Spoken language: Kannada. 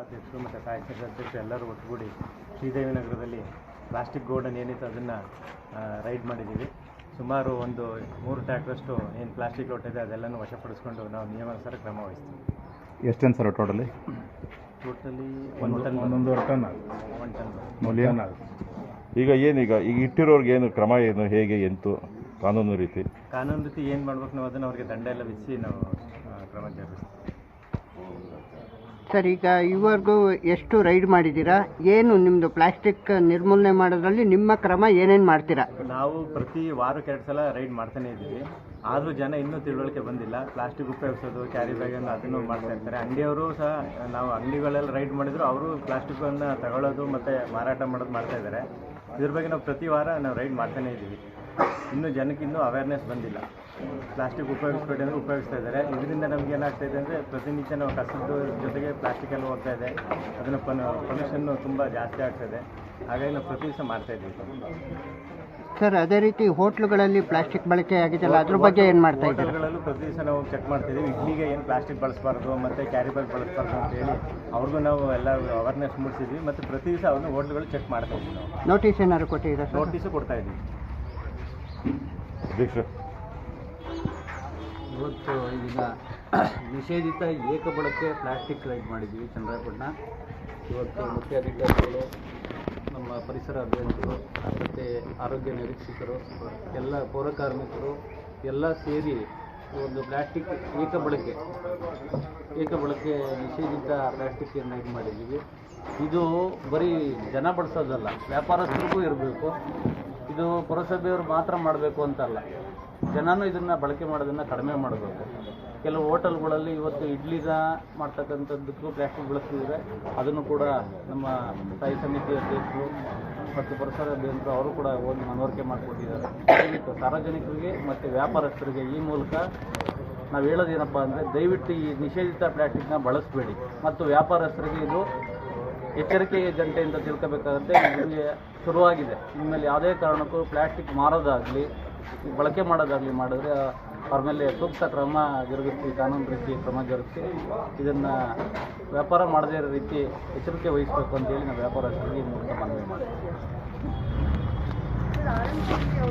ಅಧ್ಯಕ್ಷರು ಮತ್ತು ಸಹಾಯಕ ಅಧ್ಯಕ್ಷರು ಎಲ್ಲರೂ ಒಟ್ಟುಗೂಡಿ ಶ್ರೀದೇವಿ ನಗರದಲ್ಲಿ ಪ್ಲಾಸ್ಟಿಕ್ ಗೋಡನ್ ಏನಿತ್ತು ಅದನ್ನು ರೈಡ್ ಮಾಡಿದ್ದೀವಿ. ಸುಮಾರು ಒಂದು ಮೂರು ಟ್ಯಾಕ್ರಷ್ಟು ಏನು ಪ್ಲಾಸ್ಟಿಕ್ ಲೋಟ ಇದೆ ಅದೆಲ್ಲನೂ ವಶಪಡಿಸ್ಕೊಂಡು ನಾವು ನಿಯಮಾನುಸಾರ ಕ್ರಮ ವಹಿಸ್ತೀವಿ. ಎಷ್ಟು ಏನು ಸರ್ ಟೋಟಲಿ? ಟೋಟಲಿ ಒಂದು ಟನ್ ಒಂದೊಂದು ಟನ್ ಒನ್ ಟನ್ ಮೌಲ್ಯ ಈಗ ಏನೀಗ ಈಗ ಇಟ್ಟಿರೋರ್ಗೆ ಏನು ಕ್ರಮ ಏನು ಹೇಗೆ ಎಂತು ಕಾನೂನು ರೀತಿ? ಕಾನೂನು ರೀತಿ ಏನು ಮಾಡ್ಬೇಕು ನಾವು ಅದನ್ನು ಅವ್ರಿಗೆ ದಂಡ ಎಲ್ಲ ವಿಧಿಸಿ ನಾವು ಕ್ರಮ ಜರುಗಿಸ್ತೀವಿ. ಸರ್, ಈಗ ಇವರೆಗೂ ಎಷ್ಟು ರೈಡ್ ಮಾಡಿದ್ದೀರಾ? ಏನು ನಿಮ್ಮದು ಪ್ಲಾಸ್ಟಿಕ್ ನಿರ್ಮೂಲನೆ ಮಾಡೋದ್ರಲ್ಲಿ ನಿಮ್ಮ ಕ್ರಮ ಏನೇನು ಮಾಡ್ತೀರಾ? ನಾವು ಪ್ರತಿ ವಾರಕ್ಕೆ ಎರಡು ಸಲ ರೈಡ್ ಮಾಡ್ತಾನೆ ಇದ್ದೀವಿ. ಆದರೂ ಜನ ಇನ್ನೂ ತಿಳುವಳಿಕೆ ಬಂದಿಲ್ಲ. ಪ್ಲಾಸ್ಟಿಕ್ ಉಪಯೋಗಿಸೋದು ಕ್ಯಾರಿ ಬ್ಯಾಗನ್ನು ಅದನ್ನು ಮಾಡ್ತಾ ಇರ್ತಾರೆ. ಅಂಗಡಿಯವರು ಸಹ ನಾವು ಅಂಗಡಿಗಳೆಲ್ಲ ರೈಡ್ ಮಾಡಿದ್ರು, ಅವರು ಪ್ಲಾಸ್ಟಿಕ್ಕನ್ನು ತಗೊಳ್ಳೋದು ಮತ್ತು ಮಾರಾಟ ಮಾಡೋದು ಮಾಡ್ತಾ ಇದ್ದಾರೆ. ಇದ್ರ ಬಗ್ಗೆ ನಾವು ಪ್ರತಿ ವಾರ ನಾವು ರೈಡ್ ಮಾಡ್ತಾನೆ ಇದ್ದೀವಿ. ಇನ್ನೂ ಜನಕ್ಕೆ ಇನ್ನೂ ಅವೇರ್ನೆಸ್ ಬಂದಿಲ್ಲ. ಪ್ಲಾಸ್ಟಿಕ್ ಉಪಯೋಗಿಸ್ಬೇಡಿ ಅಂದರೆ ಉಪಯೋಗಿಸ್ತಾ ಇದ್ದಾರೆ. ಇದರಿಂದ ನಮ್ಗೆ ಏನಾಗ್ತಾ ಇದೆ ಅಂದರೆ ಪ್ರತಿನಿತ್ಯ ನಾವು ಕಸದ ಜೊತೆಗೆ ಪ್ಲಾಸ್ಟಿಕ್ ಎಲ್ಲ ಹೋಗ್ತಾ ಇದೆ. ಅದನ್ನು ಪನ್ ಪೊಲ್ಯೂಷನ್ನು ತುಂಬ ಜಾಸ್ತಿ ಆಗ್ತದೆ ಹಾಗಾಗಿ ನಾವು ಪ್ರತಿ ದಿವಸ ಮಾಡ್ತಾ ಇದ್ದೀವಿ. ಸರ್ ಅದೇ ರೀತಿ ಹೋಟ್ಲುಗಳಲ್ಲಿ ಪ್ಲಾಸ್ಟಿಕ್ ಬಳಕೆ ಆಗಿದೆಯಲ್ಲ ಅದ್ರ ಬಗ್ಗೆ ಏನು ಮಾಡ್ತಾ ಇದ್ದೀವಿ ಹೋಟೆಲ್ಗಳಲ್ಲೂ ಪ್ರತಿ ದಿವಸ ನಾವು ಚೆಕ್ ಮಾಡ್ತಿದ್ದೀವಿ ಇಡ್ಲಿಗೆ ಏನು ಪ್ಲಾಸ್ಟಿಕ್ ಬಳಸಬಾರ್ದು ಮತ್ತು ಕ್ಯಾರಿ ಬ್ಯಾಗ್ ಬಳಸಬಾರ್ದು ಅಂತ ಹೇಳಿ ಅವ್ರಿಗೂ ನಾವು ಎಲ್ಲ ಅವೇರ್ನೆಸ್ ಮೂಡಿಸಿದ್ವಿ. ಮತ್ತು ಪ್ರತಿ ದಿವಸ ಅವ್ರನ್ನ ಹೋಟ್ಲುಗಳು ಚೆಕ್ ಮಾಡ್ತಾ ಇದ್ದೀವಿ ನಾವು. ನೋಟಿಸ್ ಏನಾದ್ರು ಕೊಟ್ಟಿದ್ದೀರಾ ಸರ್ ನೋಟಿಸು ಕೊಡ್ತಾ ಇದ್ದೀವಿ. ಇವತ್ತು ಈಗ ನಿಷೇಧಿತ ಏಕಬಳಕೆ ಪ್ಲಾಸ್ಟಿಕ್ ರೈಡ್ ಮಾಡಿದ್ದೀವಿ ಚಂದ್ರಾಪಟ್ಟಣ ಇವತ್ತು ಮುಖ್ಯಾಧಿಕಾರಿಗಳು ನಮ್ಮ ಪರಿಸರ ಅಭಿಯಂತರು, ಮತ್ತು ಆರೋಗ್ಯ ನಿರೀಕ್ಷಕರು, ಎಲ್ಲ ಪೌರಕಾರ್ಮಿಕರು ಎಲ್ಲ ಸೇರಿ ಒಂದು ಪ್ಲಾಸ್ಟಿಕ್ ಏಕಬಳಕೆ ಏಕಬಳಕೆ ನಿಷೇಧಿತ ಪ್ಲಾಸ್ಟಿಕ್ಕನ್ನು ಇದು ಮಾಡಿದ್ದೀವಿ. ಇದು ಬರೀ ಜನ ಬಳಸೋದಲ್ಲ, ವ್ಯಾಪಾರಸ್ಥರಿಗೂ ಇರಬೇಕು. ಇದು ಪುರಸಭೆಯವರು ಮಾತ್ರ ಮಾಡಬೇಕು ಅಂತಲ್ಲ. ಜನನೂ ಇದನ್ನು ಬಳಕೆ ಮಾಡೋದನ್ನು ಕಡಿಮೆ ಮಾಡಬೇಕು. ಕೆಲವು ಹೋಟೆಲ್ಗಳಲ್ಲಿ ಇವತ್ತು ಇಡ್ಲಿನ ಮಾಡ್ತಕ್ಕಂಥದ್ದಕ್ಕೂ ಪ್ಲಾಸ್ಟಿಕ್ ಬಳಸ್ತಿದ್ದಾರೆ. ಅದನ್ನು ಕೂಡ ನಮ್ಮ ಸ್ಥಾಯಿ ಸಮಿತಿ ಅಧ್ಯಕ್ಷರು ಮತ್ತು ಅಭಿಯಂತರು ಅವರು ಕೂಡ ಒಂದು ಮನವರಿಕೆ ಮಾಡಿಕೊಟ್ಟಿದ್ದಾರೆ. ಸಾರ್ವಜನಿಕರಿಗೆ ಮತ್ತು ವ್ಯಾಪಾರಸ್ಥರಿಗೆ ಈ ಮೂಲಕ ನಾವು ಹೇಳೋದೇನಪ್ಪ ಅಂದರೆ ದಯವಿಟ್ಟು ಈ ನಿಷೇಧಿತ ಪ್ಲಾಸ್ಟಿಕ್ನ ಬಳಸಬೇಡಿ. ಮತ್ತು ವ್ಯಾಪಾರಸ್ಥರಿಗೆ ಇದು ಎಚ್ಚರಿಕೆ ಗಂಟೆಯಿಂದ ತಿಳ್ಕೋಬೇಕಾಗುತ್ತೆ. ನಿಮಗೆ ಶುರುವಾಗಿದೆ. ನಿಮ್ಮಲ್ಲಿ ಯಾವುದೇ ಕಾರಣಕ್ಕೂ ಪ್ಲಾಸ್ಟಿಕ್ ಮಾರೋದಾಗಲಿ, ಬಳಕೆ ಮಾಡೋದಾಗಲಿ ಮಾಡಿದ್ರೆ ಅವ್ರ ಮೇಲೆ ಸೂಕ್ತ ಕ್ರಮ ಜರುಗಿಸ್ತೀವಿ ಕಾನೂನು ರೀತಿ ಕ್ರಮ ಜರುಗಿಸಿ ಇದನ್ನು ವ್ಯಾಪಾರ ಮಾಡದೇ ಇರೋ ರೀತಿ ಎಚ್ಚರಿಕೆ ವಹಿಸಬೇಕು ಅಂತೇಳಿ ನಾವು ವ್ಯಾಪಾರಸ್ಥರಿಗೆ ಮೂಲಕ ಮನವಿ ಮಾಡ್ತೀವಿ.